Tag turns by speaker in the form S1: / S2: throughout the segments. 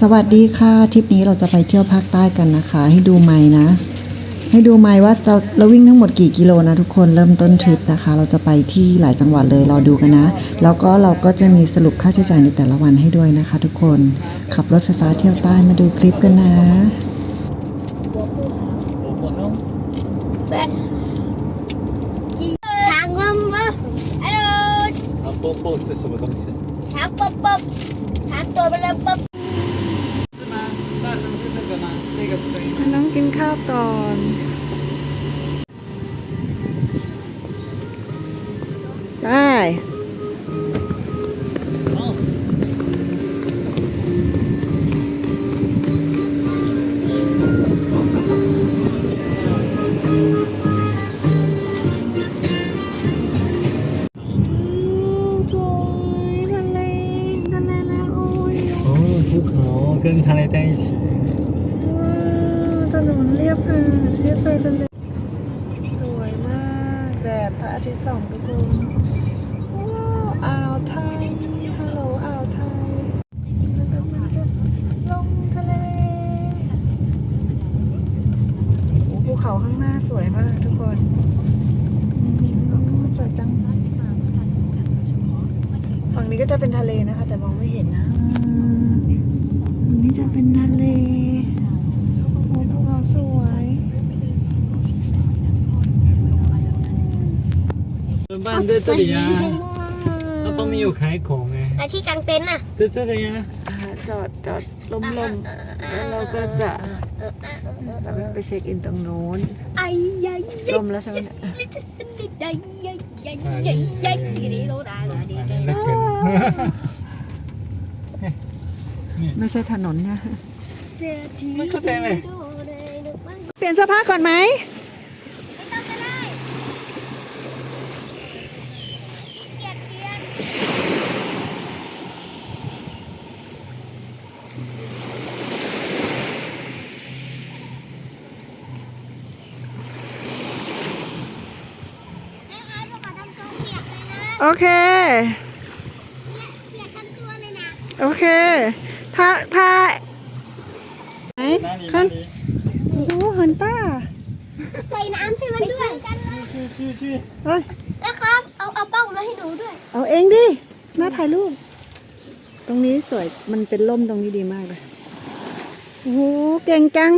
S1: สวัสดีค่ะทริปนี้เราจะไปเที่ยวภาคใต้กันนะคะ ให้ดูไม้นะ ให้ดูไม้ว่าจะเราวิ่งทั้งหมดกี่กิโลนะทุกคนเริ่มต้นทริปนะคะ เราจะไปที่หลายจังหวัดเลยรอดูกันนะ แล้วก็เราก็จะมีสรุปค่าใช้จ่ายในแต่ละวันให้ด้วยนะคะ ทุกคนขับรถไฟฟ้าเที่ยวใต้มาดูคลิปกันนะ
S2: ช้าง
S3: ปุ๊บปุ๊บช้างตัวเบลอปุ๊
S1: บ องกินข้าวก่อนได้ สวยทะเลทะเลแล้วโอ้ย
S3: 哦，ภูเขา跟它来在一起。
S1: ถนนเรียบหาดเรียบชายทะเลสวยมากแดดพระอาทิตย์ส่องทุกคนว้าวอ่าวไทยฮัลโหลอ่าวไทยแล้วกำลังจะลงทะเลโอ้ภูเขาข้างหน้าสวยมากทุกคนอืมสวยจังฝั่งนี้ก็จะเป็นทะเลนะคะ แต่มองไม่เห็นนะฝั่งนี้จะเป็นทะเลโอ้โหภูเขาสวย
S3: เสื้อเสื้อเดียเราต้อ
S2: งมี
S1: อยู
S3: ่ขายของไงไอ
S2: ที่กางเต็นท์ะ
S3: เสื้เสื้เดียอ่
S1: จอดจอดลมลมแล้วเราก็จะเราก็ไปเช็คอินตรงโน้น
S2: ไอ้ยัย
S1: ลมแล้วใช่ไหมเนี่ยไม่ใช่ถนนเนี่ย
S2: เสื้อที่
S3: เป
S1: ลี่ยนเสื้อผ้าก่อนไหม โอเค โอเค ถ้าถ้าไหนขึ้นโอ้โหเหินต้า
S2: ใส่น้ำให้มันด้วยชื่
S3: อชื่อ
S1: เฮ้ย
S2: นะครับ เอาเอาป้องมาให้หนูด้วย
S1: เอาเองดิแม่ถ่ายรูป ตรงนี้สวย มันเป็นร่มตรงนี้ดีมากเลย โอ้โห เก่งจัง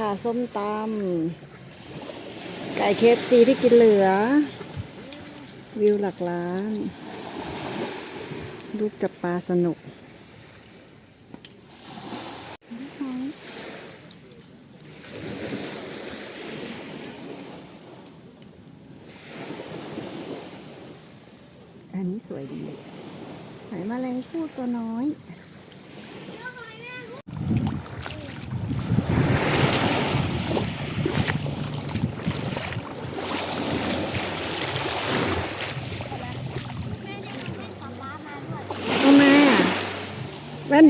S1: ค่ะ ส้มตำไก่เคฟซีที่กินเหลือ วิวหลักล้าน ลูกจับปลาสนุก อันนี้สวยดีหอยแมลงภู่ตัวน้อย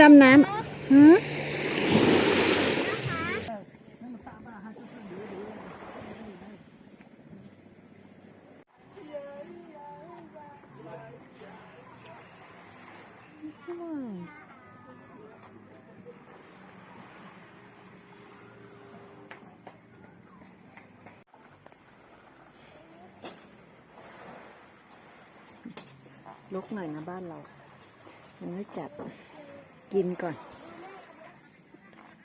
S1: ดำน้ำหือลกหน่อยนะบ้านเรา มันไม่จับ กินก่อน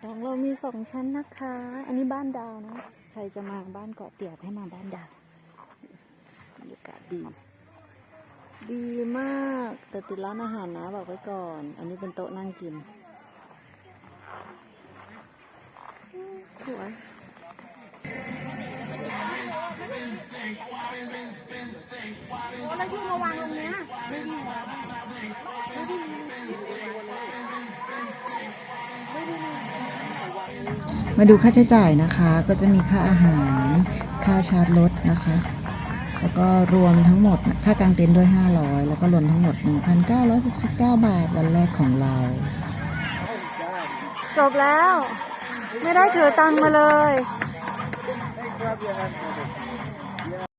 S1: ของเรามีสองชั้นนะคะ อันนี้บ้านดาวนะ ใครจะมาบ้านเกาะเตียบให้มาบ้านดาวบรรยากาศดี ดีมาก แต่ติดร้านอาหารนะบอกไว้ก่อน อันนี้เป็นโต๊ะนั่งกินอืมสวย
S2: แล้วที่มาวางตรงเนี้ย
S1: มาดูค่าใช้จ่ายนะคะ ก็จะมีค่าอาหาร ค่าชาร์จรถนะคะ แล้วก็รวมทั้งหมดค่ากางเต็นท์ด้วย 500 แล้วก็รวมทั้งหมด 1,969 บาทวันแรกของเรา จบแล้ว ไม่ได้ถือตังค์มาเลย